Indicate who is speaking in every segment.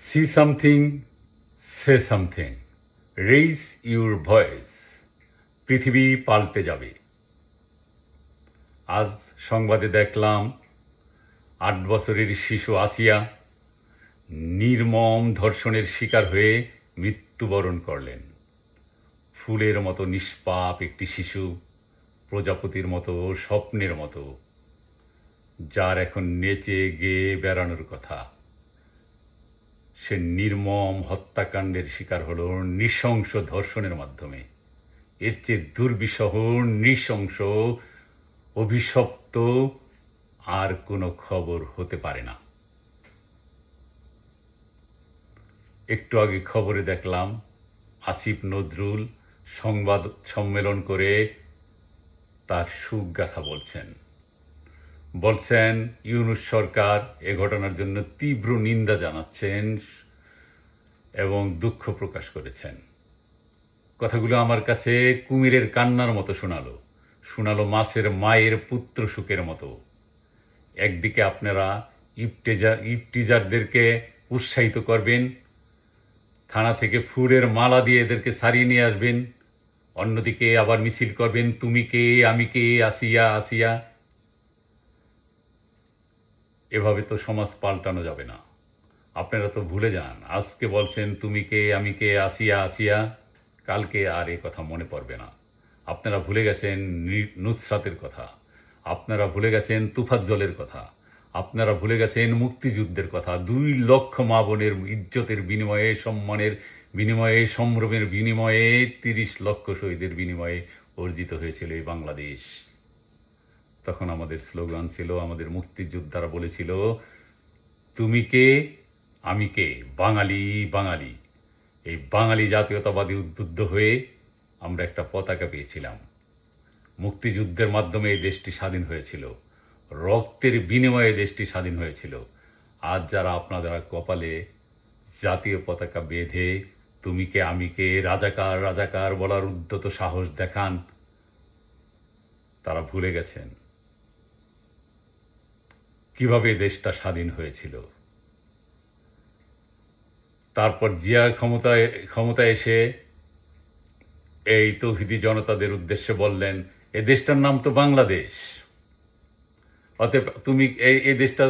Speaker 1: See something say something raise your voice পৃথিবী পাল্টে যাবে। আজ সংবাদে দেখলাম, আট বছরের শিশু আসিয়া নির্মম ধর্ষণের শিকার হয়ে মৃত্যুবরণ করলেন। ফুলের মতো নিষ্পাপ একটি শিশু, প্রজাপতির মতো, স্বপ্নের মতো, যার এখন নেচে গেয়ে বেড়ানোর কথা। সে নির্মম হত্যাকাণ্ডের শিকার হল নৃশংস ধর্ষণের মাধ্যমে। এর চেয়ে দুর্বিষহ, নৃশংস, অভিশপ্ত আর কোনো খবর হতে পারে না। একটু আগে খবরে দেখলাম, আসিফ নজরুল সংবাদ সম্মেলন করে তার সুগাথা বলছেন। বলছেন, ইউনুস সরকার এ ঘটনার জন্য তীব্র নিন্দা জানাচ্ছেন এবং দুঃখ প্রকাশ করেছেন। কথাগুলো আমার কাছে কুমিরের কান্নার মতো শোনালো শোনালো মাছের মায়ের পুত্র সুখের মতো। একদিকে আপনারা ইপটেজার ইপটিজারদেরকে উৎসাহিত করবেন, থানা থেকে ফুলের মালা দিয়ে এদেরকে সারিয়ে নিয়ে আসবেন, অন্যদিকে আবার মিছিল করবেন, তুমি কে, আমি কে, আসিয়া আসিয়া। এভাবে তো সমাজ পাল্টানো যাবে না। আপনারা তো ভুলে যান, আজকে বলছেন তুমি কে, আমি কে, আসিয়া আসিয়া। কালকে আর এ কথা মনে পড়বে না। আপনারা ভুলে গেছেন নুসরাতের কথা। আপনারা ভুলে গেছেন তুফাজ্জলের কথা। আপনারা ভুলে গেছেন মুক্তিযুদ্ধের কথা। দুই লক্ষ মা বোনের ইজ্জতের বিনিময়ে, সম্মানের বিনিময়ে, সম্ভ্রমের বিনিময়ে তিরিশ লক্ষ শহীদের বিনিময়ে অর্জিত হয়েছিল এই বাংলাদেশ। তখন আমাদের স্লোগান ছিল, আমাদের মুক্তিযোদ্ধারা বলেছিল, তুমি কে? আমি কে? বাঙালি বাঙালি। এই বাঙালি জাতীয়তাবাদী উদ্বুদ্ধ হয়ে আমরা একটা পতাকা পেয়েছিলাম। মুক্তিযুদ্ধের মাধ্যমে এই দেশটি স্বাধীন হয়েছিল। রক্তের বিনিময়ে দেশটি স্বাধীন হয়েছিল। আজ যারা আপনাদের কপালে জাতীয় পতাকা বেঁধে, তুমি কে, আমি কে, রাজাকার রাজাকার বলার উদ্যত সাহস দেখান, তারা ভুলে গেছেন। কীভাবে দেশটা স্বাধীন হয়েছিল? তারপর জিয়া ক্ষমতায় ক্ষমতায় এসে এই তৌহিদি জনতাদের উদ্দেশ্যে বললেন, এ দেশটার নাম তো বাংলাদেশ। অতএব তুমি এই এই দেশটা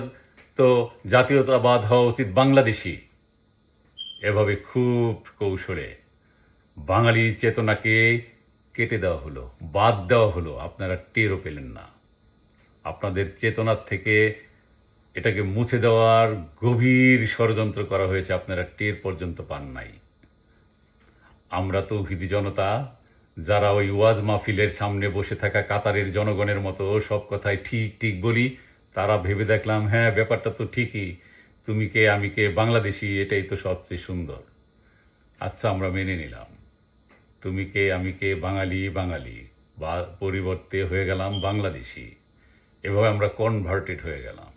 Speaker 1: তো জাতীয়তাবাদ হওয়া উচিত বাংলাদেশি এভাবে খুব কৌশলে বাঙালি চেতনাকে কেটে দেওয়া হলো, বাদ দেওয়া হলো। আপনারা টেরও পেলেন না। আপনাদের চেতনার থেকে এটাকে মুছে দেওয়ার গভীর ষড়যন্ত্র করা হয়েছে, আপনারা টের পর্যন্ত পান নাই। আমরা তো হিদি জনতা, যারা ওই ওয়াজ মাহফিলের সামনে বসে থাকা কাতারের জনগণের মতো সব কথাই ঠিক ঠিক বলি, তারা ভেবে দেখলাম হ্যাঁ ব্যাপারটা তো ঠিকই, তুমি কে, আমি কে, বাংলাদেশি, এটাই তো সবচেয়ে সুন্দর। আচ্ছা আমরা মেনে নিলাম। তুমি কে, আমি কে, বাঙালি বাঙালি, বা পরিবর্তে হয়ে গেলাম বাংলাদেশি। এভাবে আমরা কনভার্টেড হয়ে গেলাম।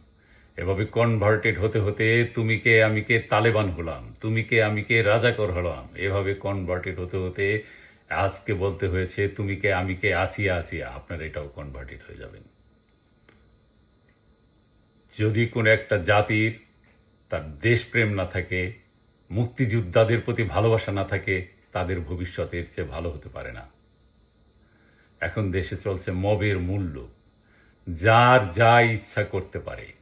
Speaker 1: এভাবে কনভার্টেড হতে হতে তুমি কে, আমি কে তালেবান হলাম, তুমি কে, আমি কে রাজাকর হলাম, এভাবে কনভার্টেড হতে হতে আজকে বলতে হয়েছে, তুমি কে, আমি কে আসিয়া আসিয়া আপনার এটাও কনভার্টেড হয়ে যাবেন যদি কোনো একটা জাতির তার দেশপ্রেম না থাকে, মুক্তিযোদ্ধাদের প্রতি ভালোবাসা না থাকে, তাদের ভবিষ্যতের চেয়ে ভালো হতে পারে না। এখন দেশে চলছে মবের মূল্য, যার যা ইচ্ছা করতে পারে।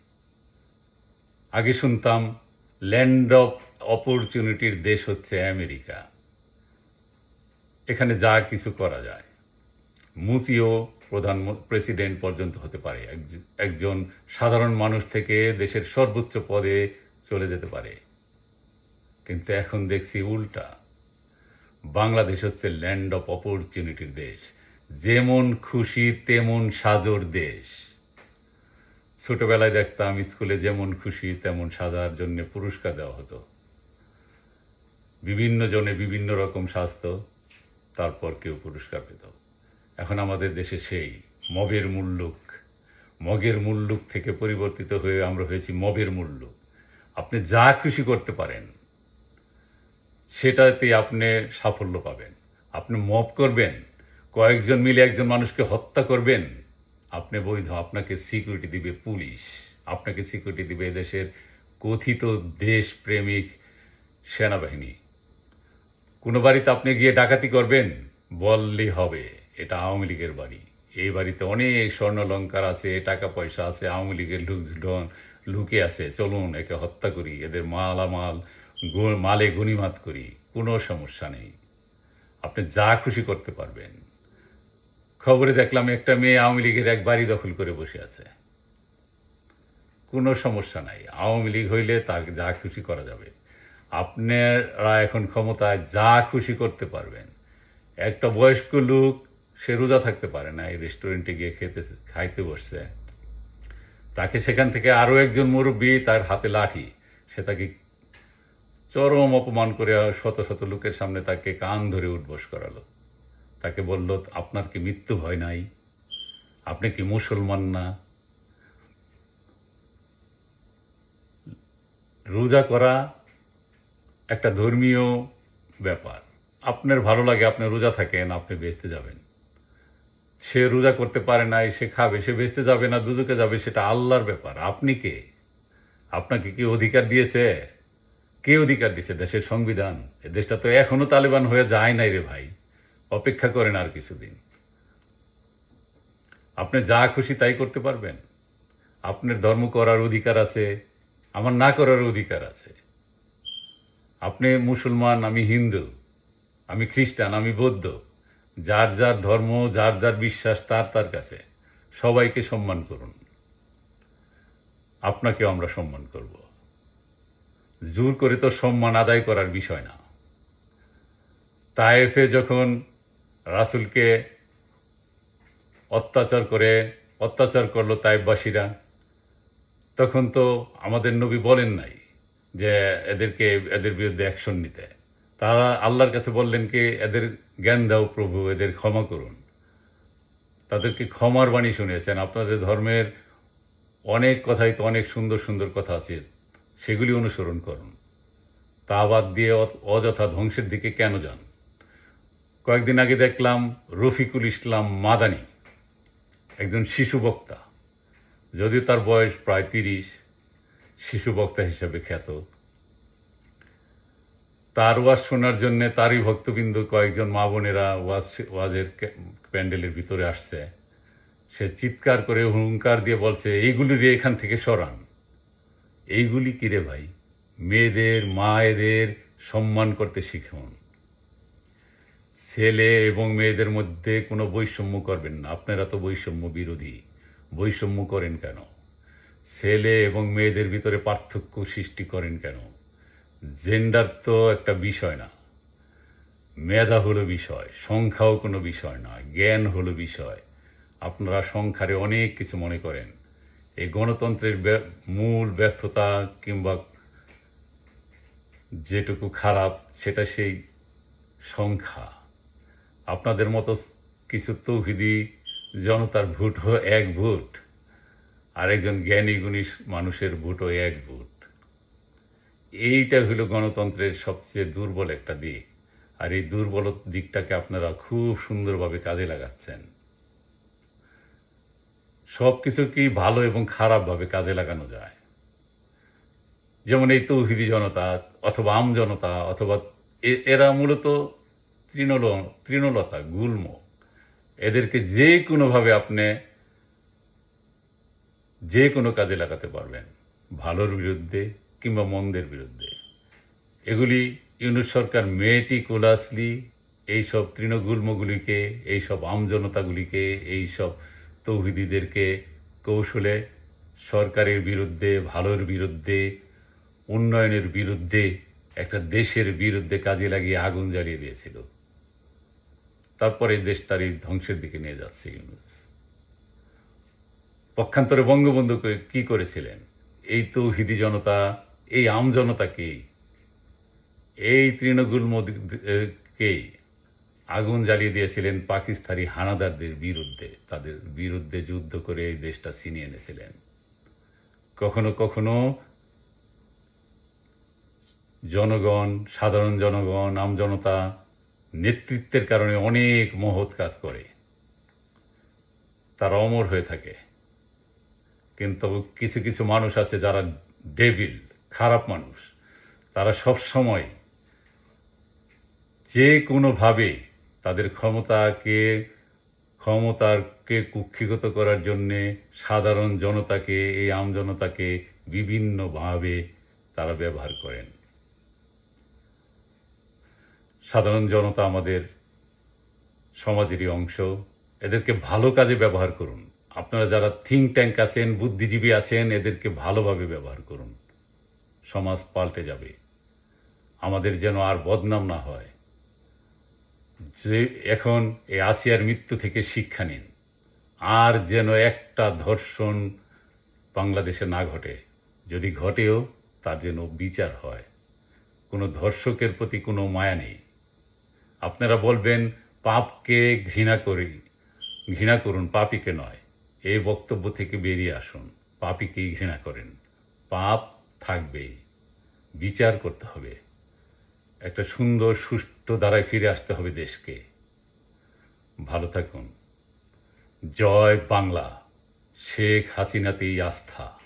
Speaker 1: আগে শুনতাম ল্যান্ড অফ অপরচুনিটির দেশ হচ্ছে আমেরিকা। এখানে যা কিছু করা যায়। মুসিও প্রধান প্রেসিডেন্ট পর্যন্ত হতে পারে। একজ- একজন সাধারণ মানুষ থেকে দেশের সর্বোচ্চ পদে চলে যেতে পারে। কিন্তু এখন দেখছি উল্টা। বাংলাদেশ হচ্ছে ল্যান্ড অফ অপরচুনিটির দেশ। যেমন খুশি, তেমন সাজর দেশ। ছোটবেলায় দেখতাম স্কুলে যেমন খুশি, তেমন সাজার জন্য পুরস্কার দেওয়া হতো। বিভিন্ন জনে বিভিন্ন রকম স্বাস্থ্য তারপর কেউ পুরস্কার পেত। এখন আমাদের দেশে সেই মবের মুল্লুক, মগের মুল্লুক থেকে পরিবর্তিত হয়ে আমরা হয়েছি মবের মুল্লুক। আপনি যা খুশি করতে পারেন, সেটাতে আপনি সাফল্য পাবেন। আপনি মব করবেন, কয়েকজন মিলে একজন মানুষকে হত্যা করবেন আপনি বৈধ, আপনাকে সিকিউরিটি দিবে পুলিশ, আপনাকে সিকিউরিটি দিবে দেশের কথিত দেশপ্রেমিক সেনাবাহিনী। কোনো বাড়িতে আপনি গিয়ে ডাকাতি করবেন বললেই হবে, এটা আওয়ামী লীগের বাড়ি। এই বাড়িতে অনেক স্বর্ণলঙ্কার আছে, টাকা পয়সা আছে, আওয়ামী লীগের লোকজন লুকে আছে, চলুন একে হত্যা করি, এদের মালামাল মালে গুণিমাত করি, কোনো সমস্যা নেই। আপনি যা খুশি করতে পারবেন। খবরে দেখলাম একটা মেয়ে আওয়ামী লীগের এক বাড়ি দখল করে বসে আছে। কোনো সমস্যা নাই। আওয়ামী লীগ হইলে তাকে যা খুশি করা যাবে। আপনারা এখন ক্ষমতায় যা খুশি করতে পারবেন। একটা বয়স্ক লোক, সে রোজা থাকতে পারে না, এই রেস্টুরেন্টে গিয়ে খেতে, খাইতে বসছে। তাকে সেখান থেকে আরও একজন মুরব্বী তার হাতে লাঠি। সে তাকে চরম অপমান করে শত শত লোকের সামনে তাকে কান ধরে উঠবস করালো। তাকে বলল, আপনার কি মৃত্যু হয় নাই? আপনি কি মুসলমান না? রোজা করা একটা ধর্মীয় ব্যাপার। আপনার ভালো লাগে, আপনি রোজা থাকেন, আপনি বেচতে যাবেন। সে রোজা করতে পারে নাই, সে খাবে, সে বেচতে যাবে না দুজকে যাবে, সেটা আল্লাহর ব্যাপার। আপনি কে? আপনাকে কি অধিকার দিয়েছে? কে অধিকার দিয়েছে দেশের সংবিধান? এ দেশটা তো এখনও তালেবান হয়ে যায় নাই রে ভাই। অপেক্ষা করেন আর কিছুদিন। আপনি যা খুশি তাই করতে পারবেন। আপনার ধর্ম করার অধিকার আছে, আমার না করার অধিকার আছে। আপনি মুসলমান, আমি হিন্দু, আমি খ্রিস্টান, আমি বৌদ্ধ, যার যার ধর্ম, যার যার বিশ্বাস, তার তার কাছে সবাইকে সম্মান করুন। আপনাকেও আমরা সম্মান করব। জোর করে তো সম্মান আদায় করার বিষয় না। তায়েফে যখন রাসুলকে অত্যাচার করে অত্যাচার করল তাইফবাসীরা তখন তো আমাদের নবী বলেন নাই যে এদেরকে, এদের বিরুদ্ধে অ্যাকশন নিতে। তারা আল্লাহর কাছে বললেন কি, এদের জ্ঞান দাও প্রভু, এদের ক্ষমা করুন। তাদেরকে ক্ষমার বাণী শুনিয়েছেন। আপনাদের ধর্মের অনেক কথাই তো অনেক সুন্দর সুন্দর কথা আছে, সেগুলি অনুসরণ করুন। তা বাদ দিয়ে অযথা ধ্বংসের দিকে কেন যান? কয়েকদিন আগে দেখলাম রফিকুল ইসলাম মাদানি, একজন শিশু বক্তা। যদিও তার বয়স প্রায় তিরিশ, শিশু বক্তা হিসেবে খ্যাত। তার ওয়াজ শোনার জন্য তারই ভক্তবৃন্দ কয়েকজন মা বোনেরা ওয়াজ ওয়াজের প্যান্ডেলের ভিতরে আসছে। সে চিৎকার করে হুঙ্কার দিয়ে বলছে, এইগুলি রে এখান থেকে সরান। এইগুলি কি রে ভাই? মেয়েদের, মায়েদের সম্মান করতে শিখুন। ছেলে এবং মেয়েদের মধ্যে কোনো বৈষম্য করবেন না। আপনারা তো বৈষম্য বিরোধী। বৈষম্য করেন কেন? ছেলে এবং মেয়েদের ভিতরে পার্থক্য সৃষ্টি করেন কেন? জেন্ডার তো একটা বিষয় না। মেধা হলো বিষয়, সংখ্যাও কোনো বিষয় না, জ্ঞান হলো বিষয়। আপনারা সংখ্যারে অনেক কিছু মনে করেন। এই গণতন্ত্রের মূল ব্যর্থতা কিংবা যেটুকু খারাপ, সেটা সেই সংখ্যা। আপনাদের মতো কিছু তৌহিদি জনতার ভোটও এক ভোট, আর একজন জ্ঞানী গুণী মানুষের ভোটও এক ভোট। এইটা হলো গণতন্ত্রের সবচেয়ে দুর্বল একটা দিক, আর এই দুর্বল দিকটাকে আপনারা খুব সুন্দরভাবে কাজে লাগাচ্ছেন। সব কিছু কি ভালো এবং খারাপভাবে কাজে লাগানো যায়? যেমন এই তৌহিদি জনতা, অথবা আম জনতা, অথবা এরা মূলত তৃণল, তৃণলতা, গুল্ম, এদেরকে যে কোনোভাবে আপনি যে কোনো কাজে লাগাতে পারবেন, ভালোর বিরুদ্ধে কিংবা মন্দের বিরুদ্ধে। এগুলি ইউনুস সরকার মেটিকুলাসলি এইসব তৃণগুল্মগুলিকে এইসব আমজনতাগুলিকে এইসব তৌহিদিদেরকে কৌশলে সরকারের বিরুদ্ধে, ভালোর বিরুদ্ধে, উন্নয়নের বিরুদ্ধে, একটা দেশের বিরুদ্ধে কাজে লাগিয়ে আগুন জ্বালিয়ে দিয়েছিল। তারপরে দেশটার এই ধ্বংসের দিকে নিয়ে যাচ্ছে ইউনুস। পক্ষান্তরে বঙ্গবন্ধু কি করেছিলেন? এই তৌহিদি জনতা, এই আম জনতাকে এই তৃণগুল্মকে আগুন জ্বালিয়ে দিয়েছিলেন পাকিস্তানি হানাদারদের বিরুদ্ধে, তাদের বিরুদ্ধে যুদ্ধ করে এই দেশটা ছিনিয়ে এনেছিলেন। কখনো কখনো জনগণ, সাধারণ জনগণ, আম জনতা নেতৃত্বের কারণে অনেক মহৎ কাজ করে। তারা অমর হয়ে থাকে। কিন্তু কিছু কিছু মানুষ আছে যারা ডেভিল, খারাপ মানুষ। তারা সব সময় যে কোনোভাবে তাদের ক্ষমতাকে ক্ষমতাকে কুক্ষিগত করার জন্যে সাধারণ জনতাকে, এই আমজনতাকে বিভিন্নভাবে তারা ব্যবহার করেন। সাধারণ জনতা আমাদের সমাজেরই অংশ। এদেরকে ভালো কাজে ব্যবহার করুন। আপনারা যারা থিঙ্ক ট্যাঙ্ক আছেন, বুদ্ধিজীবী আছেন, এদেরকে ভালোভাবে ব্যবহার করুন। সমাজ পাল্টে যাবে। আমাদের যেন আর বদনাম না হয়। যে এখন এই আসিয়ার মৃত্যু থেকে শিক্ষা নিন। আর যেন একটা ধর্ষণ বাংলাদেশে না ঘটে। যদি ঘটেও, তার যেন বিচার হয়। কোনো ধর্ষকের প্রতি কোনো মায়া নেই। আপনারা বলবেন, পাপকে ঘৃণা করি। ঘৃণা করুন, পাপিকে নয়। এই বক্তব্য থেকে বেরিয়ে আসুন। পাপিকেই ঘৃণা করেন। পাপ থাকবেই বিচার করতে হবে। একটা সুন্দর, সুষ্ঠু দ্বারায় ফিরে আসতে হবে দেশকে। ভালো থাকুন। জয় বাংলা। শেখ হাসিনাতেই আস্থা।